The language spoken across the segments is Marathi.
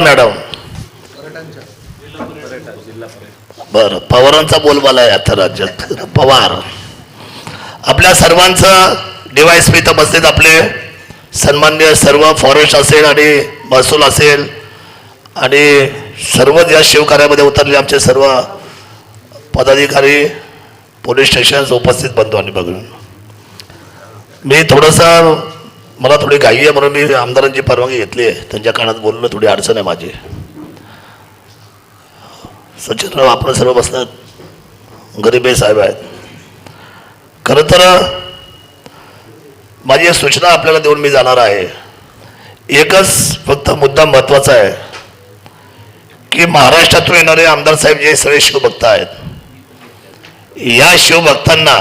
मॅडम. बर पवारांचा बोलबाला आहे आता राज्यात. पवार. आपल्या सर्वांचं डिवाइस मी तर बसलेत आपले सन्मान्य सर्व फॉरेस्ट असेल आणि महसूल असेल आणि सर्व या शिवकार्यामध्ये उतरले आमचे सर्व पदाधिकारी पोलीस स्टेशन उपस्थित बंधू आणि बघून. मी थोडंसं मला थोडी घाई आहे म्हणून मी आमदारांची परवानगी घेतली आहे. त्यांच्या कानात बोलणं थोडी अडचण आहे माझी. सचिनराव आपण सर्व बसतात गरीबे साहेब आहेत. खरं तर माझी सूचना आपल्याला देऊन मी जाणार आहे. एकच फक्त मुद्दा महत्त्वाचा आहे की महाराष्ट्रातून येणारे आमदार साहेब जे सगळे शिवभक्त आहेत. या शिवभक्तांना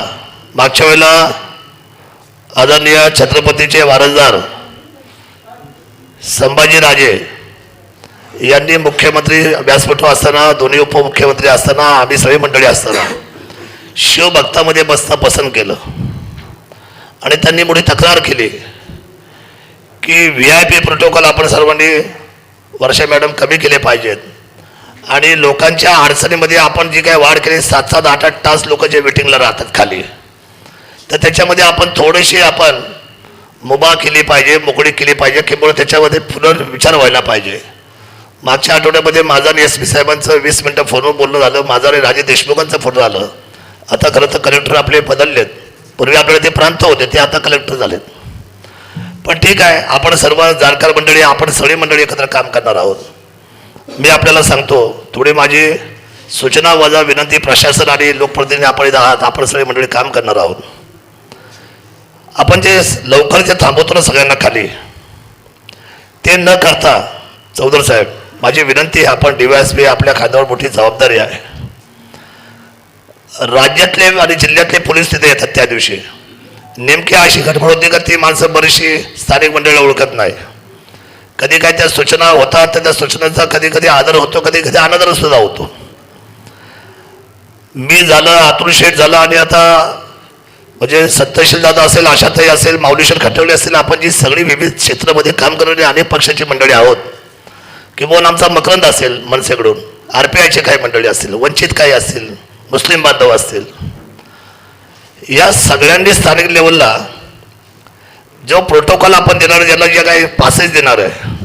मागच्या वेळेला आदरणीय छत्रपतीचे वारसदार संभाजीराजे यांनी मुख्यमंत्री व्यासपीठ असताना दोन्ही उपमुख्यमंत्री असताना आम्ही सगळी मंडळी असताना शिवभक्तामध्ये बसता पसंत केलं. आणि त्यांनी मोठी तक्रार केली की व्ही आय पी प्रोटोकॉल आपण सर्वांनी वर्षा मॅडम कमी केले पाहिजेत. आणि लोकांच्या अडचणीमध्ये आपण जी काय वाढ केली सात सात आठ आठ तास लोक जे मिटिंगला राहतात खाली. तर त्याच्यामध्ये आपण थोडीशी आपण मुभा केली पाहिजे मोकळी केली पाहिजे किंवा त्याच्यामध्ये पुनर्विचार व्हायला पाहिजे. मागच्या आठवड्यामध्ये माझा आणि एस पी साहेबांचं वीस मिनटं फोनवर बोलणं झालं माझा आणि राजे देशमुखांचं फोन झालं. आता खरं तर कलेक्टर आपले बदललेत. पूर्वी आपल्याला ते प्रांत होते ते आता कलेक्टर झालेत. पण ठीक आहे आपण सर्व जाणकार मंडळी आपण सगळी मंडळी एकत्र काम करणार आहोत. मी आपल्याला सांगतो थोडी माझी सूचना वजा विनंती प्रशासन आणि लोकप्रतिनिधी आपण आहात आपण सगळी मंडळी काम करणार आहोत. आपण जे लवकर जे थांबवतो ना सगळ्यांना खाली ते न करता चौधरी साहेब माझी विनंती आहे आपण एस बी आपल्या खांद्यावर मोठी जबाबदारी आहे. राज्यातले आणि जिल्ह्यातले पोलीस तिथे येतात त्या दिवशी. नेमकी अशी घटमळ होती का ती माणसं बरीचशी स्थानिक मंडळीला ओळखत नाही. कधी काय त्या सूचना होतात तर त्या सूचनांचा कधी कधी आदर होतो कधी कधी अनादर सुद्धा होतो. मी झालं आतुर शेठ झालं आणि आता म्हणजे सत्यशील दादा असेल आशाताई असेल माऊलीश्वर खटवले असेल आपण जी सगळी विविध क्षेत्रामध्ये काम करणारी अनेक पक्षाची मंडळी आहोत. किंवा आमचा मकरंद असेल मनसेकडून आर पी आयचे काही मंडळी असतील वंचित काही असतील मुस्लिम बांधव असतील. या सगळ्यांनी स्थानिक लेवलला जो प्रोटोकॉल आपण देणार ज्यांना जे काही पासेस देणार आहे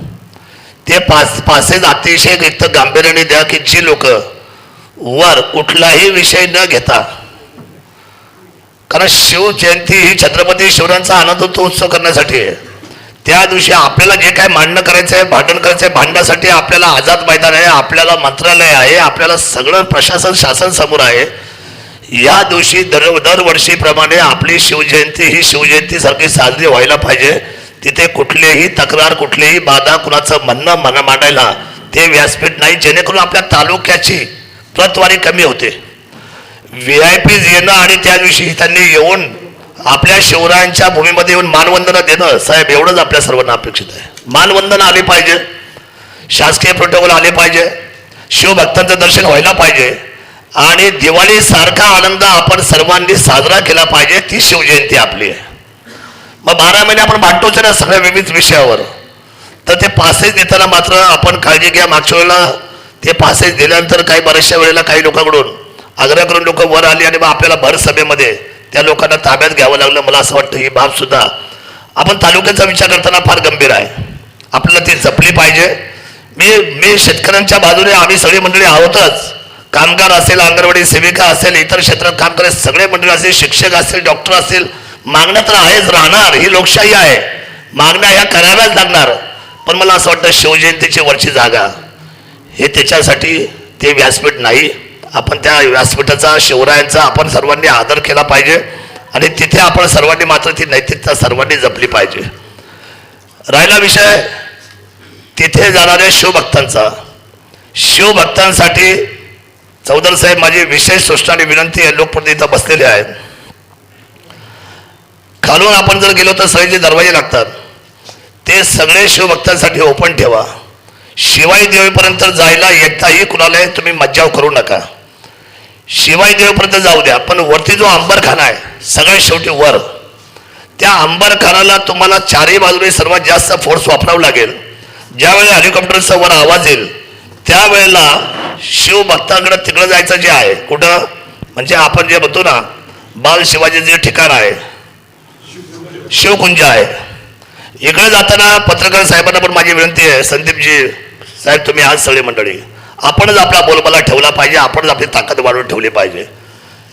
ते पास पासेस अतिशय एक तर गांभीर्याने द्या की जी लोक वर कुठलाही विषय न घेता कारण शिवजयंती ही छत्रपती शिवरायांचा आनंद उत्सव करण्यासाठी. आहे त्या दिवशी आपल्याला जे काय मांडणं करायचं आहे भांडण करायचं आहे भांडण्यासाठी आपल्याला आझाद मैदान आहे आपल्याला मंत्रालय आहे आपल्याला सगळं प्रशासन शासन समोर आहे. या दिवशी दर दरवर्षीप्रमाणे आपली शिवजयंती ही शिवजयंती सारखी साजरी व्हायला पाहिजे. तिथे कुठलीही तक्रार कुठलीही बाधा कुणाचं म्हणणं मन मांडायला ते व्यासपीठ नाही. जेणेकरून आपल्या तालुक्याची प्रतवारी कमी होते. व्ही आय पी येणं आणि त्याविषयी त्यांनी येऊन आपल्या शिवरायांच्या भूमीमध्ये येऊन मानवंदना देणं साहेब एवढंच आपल्या सर्वांना अपेक्षित आहे. मानवंदना आली पाहिजे. शासकीय प्रोटोकॉल आले पाहिजे. शिवभक्तांचं दर्शन व्हायला पाहिजे. आणि दिवाळी सारखा आनंद आपण सर्वांनी साजरा केला पाहिजे ती शिवजयंती आपली आहे. मग बारा महिने आपण भांडतोच ना सगळ्या विविध विषयावर. तर ते पासेस देताना मात्र आपण काळजी घ्या. मागच्या वेळेला ते पासेस दिल्यानंतर काही बऱ्याचशा वेळेला काही लोकांकडून आग्रह करून लोक वर आली आणि मग आपल्याला भर सभेमध्ये त्या लोकांना ताब्यात घ्यावं लागलं. मला असं वाटतं ही बाब सुद्धा आपण तालुक्याचा विचार करताना फार गंभीर आहे. आपल्याला ती जपली पाहिजे. मी मी शेतकऱ्यांच्या बाजूने आम्ही सगळी मंडळी आहोतच. कामगार असेल अंगणवाडी सेविका असेल इतर क्षेत्रात काम करत सगळे मंडळी असेल शिक्षक असेल डॉक्टर असतील मागण्या तर आहेच राहणार. ही लोकशाही आहे. मागण्या ह्या कराव्याच लागणार. पण मला असं वाटतं शिवजयंतीची वरची जागा हे त्याच्यासाठी ते व्यासपीठ नाही. आपण त्या व्यासपीठाचा शिवरायांचा आपण सर्वांनी आदर केला पाहिजे. आणि तिथे आपण सर्वांनी मात्र ती नैतिकता सर्वांनी जपली पाहिजे. राहिला विषय तिथे जाणाऱ्या शिवभक्तांचा. शिवभक्तांसाठी चौधर साहेब माझी विशेष सूचना आणि विनंती आहे लोकप्रतिनिधी इथं बसलेले आहेत. खालून आपण जर गेलो तर सगळे जे दरवाजे लागतात ते सगळे शिवभक्तांसाठी ओपन ठेवा. शिवाई देवीपर्यंत जायला एकदाही कुणालाही तुम्ही मज्जाव करू नका. शिवाई जाऊ द्या पण वरती जो अंबरखाना आहे सगळ्यात शेवटी वर. त्या अंबरखानाला तुम्हाला चारही बाजूने सर्वात जास्त फोर्स वापरावं लागेल. ज्यावेळेला हेलिकॉप्टरचा वर आवाज येईल त्यावेळेला शिवभक्तांकडे तिकडं जायचं जे आहे कुठं? म्हणजे आपण जे म्हणतो ना बाल शिवाजी जे ठिकाण आहे शिवकुंज आहे. इकडे जाताना पत्रकार साहेबांना पण माझी विनंती आहे संदीपजी साहेब तुम्ही आज सगळे मंडळी आपणच आपला बोलबाला ठेवला पाहिजे आपणच आपली ताकद वाढवून ठेवली पाहिजे.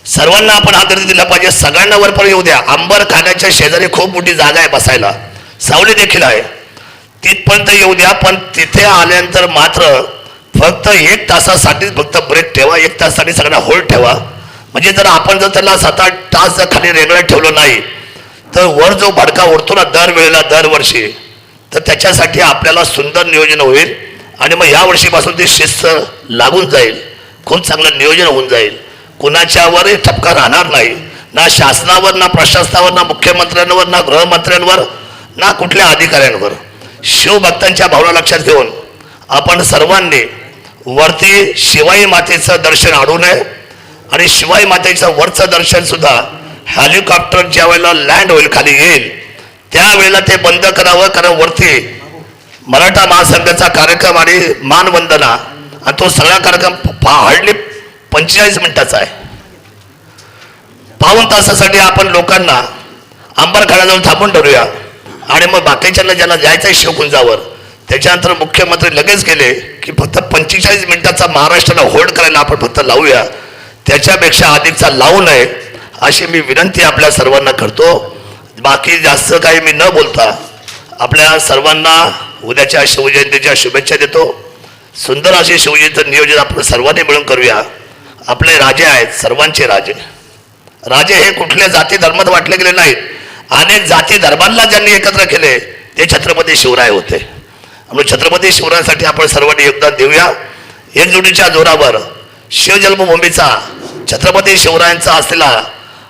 सर्वांना आपण हात दिला पाहिजे सगळ्यांना वरपर येऊ द्या. आंबर खाण्याच्या शेजारी खूप मोठी जागा आहे बसायला. सावली देखील आहे. तिथपर्यंत येऊ द्या पण तिथे आल्यानंतर मात्र फक्त एक तासासाठीच फक्त ब्रेक ठेवा एक तासासाठी सगळ्यांना होल्ड ठेवा. म्हणजे जर आपण जर त्याला सात आठ तास जर खाली रेग्युलर ठेवलं नाही तर वर जो भडका उडतो ना दरवेळेला दरवर्षी तर त्याच्यासाठी आपल्याला सुंदर नियोजन होईल. आणि मग या वर्षीपासून ती शिस्त लागून जाईल. खूप चांगलं नियोजन होऊन जाईल. कुणाच्यावरही ठपका राहणार नाही. ना शासनावर ना प्रशासनावर ना मुख्यमंत्र्यांवर ना गृहमंत्र्यांवर ना कुठल्या अधिकाऱ्यांवर. शिवभक्तांच्या भावना लक्षात घेऊन आपण सर्वांनी वरती शिवाई मातेचं दर्शन आणू नये आणि शिवाई मातेचं वरचं दर्शन सुद्धा हेलिकॉप्टर ज्या वेळेला लँड होईल खाली येईल त्यावेळेला ते बंद करावं कारण वरती मराठा महासंघाचा कार्यक्रम आणि मानवंदना आणि तो सगळा कार्यक्रम हार्डली पंचेचाळीस मिनिटाचा आहे. पाऊन तासासाठी आपण लोकांना अंबरखाड्याजवळ थांबून ठरूया आणि मग बाकीच्यांना ज्यांना जायचं आहे शिवकुंजावर त्याच्यानंतर मुख्यमंत्री लगेच गेले की फक्त पंचेचाळीस मिनिटाचा महाराष्ट्राला होल्ड करायला आपण फक्त लावूया. त्याच्यापेक्षा अधिकचा लावू नये अशी मी विनंती आपल्या सर्वांना करतो. बाकी जास्त काही मी न बोलता आपल्या सर्वांना उद्याच्या शिवजयंतीच्या शुभेच्छा देतो. सुंदर असे शिवजयंतीचं नियोजन आपण सर्वांनी मिळून करूया. आपले राजे आहेत सर्वांचे राजे. राजे हे कुठल्या जाती धर्मात वाटले गेले नाहीत. अनेक जाती धर्मांना ज्यांनी एकत्र केले ते छत्रपती शिवराय होते. म्हणून छत्रपती शिवरायांसाठी आपण सर्वांनी योगदान देऊया. एकजुटीच्या जोरावर शिवजन्मभूमीचा छत्रपती शिवरायांचा असलेला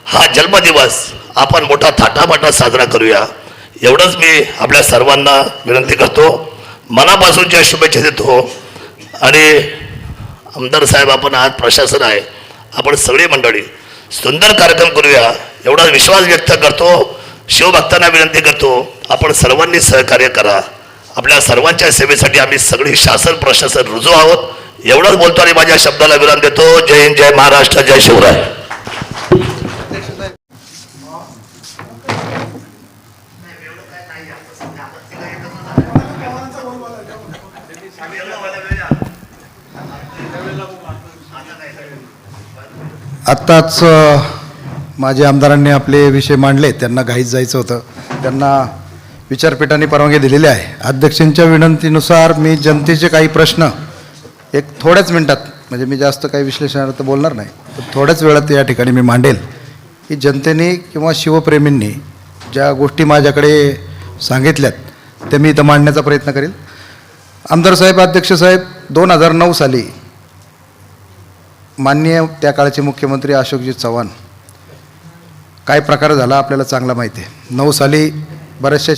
हा जन्मदिवस आपण मोठा थाटामाटा साजरा करूया. एवढंच मी आपल्या सर्वांना विनंती करतो. मनापासूनच्या शुभेच्छा देतो. आणि आमदार साहेब आपण आज प्रशासन आहे. आपण सगळी मंडळी सुंदर कार्यक्रम करूया. एवढा विश्वास व्यक्त करतो. शिवभक्तांना विनंती करतो. आपण सर्वांनी सहकार्य करा. आपल्या सर्वांच्या सेवेसाठी आम्ही सगळी शासन प्रशासन रुजू आहोत. एवढंच बोलतो आणि माझ्या शब्दाला विराम देतो. जय हिंद जय महाराष्ट्र जय शिवराय. आत्ताच माझे आमदारांनी आपले विषय मांडले. त्यांना घाईत जायचं होतं. त्यांना विचारपीठाने परवानगी दिलेली आहे. अध्यक्षांच्या विनंतीनुसार मी जनतेचे काही प्रश्न एक थोड्याच मिनटात म्हणजे मी जास्त काही विश्लेषणार्थ बोलणार नाही तर थोड्याच वेळात या ठिकाणी मी मांडेल की जनतेने किंवा शिवप्रेमींनी ज्या गोष्टी माझ्याकडे सांगितल्यात. ते मी इथं मांडण्याचा प्रयत्न करेल. आमदार साहेब अध्यक्ष साहेब दोन हजार नऊ साली माननीय त्या काळचे मुख्यमंत्री अशोकजी चव्हाण. काय प्रकार झाला आपल्याला चांगला माहिती आहे. नऊ साली बऱ्याचशा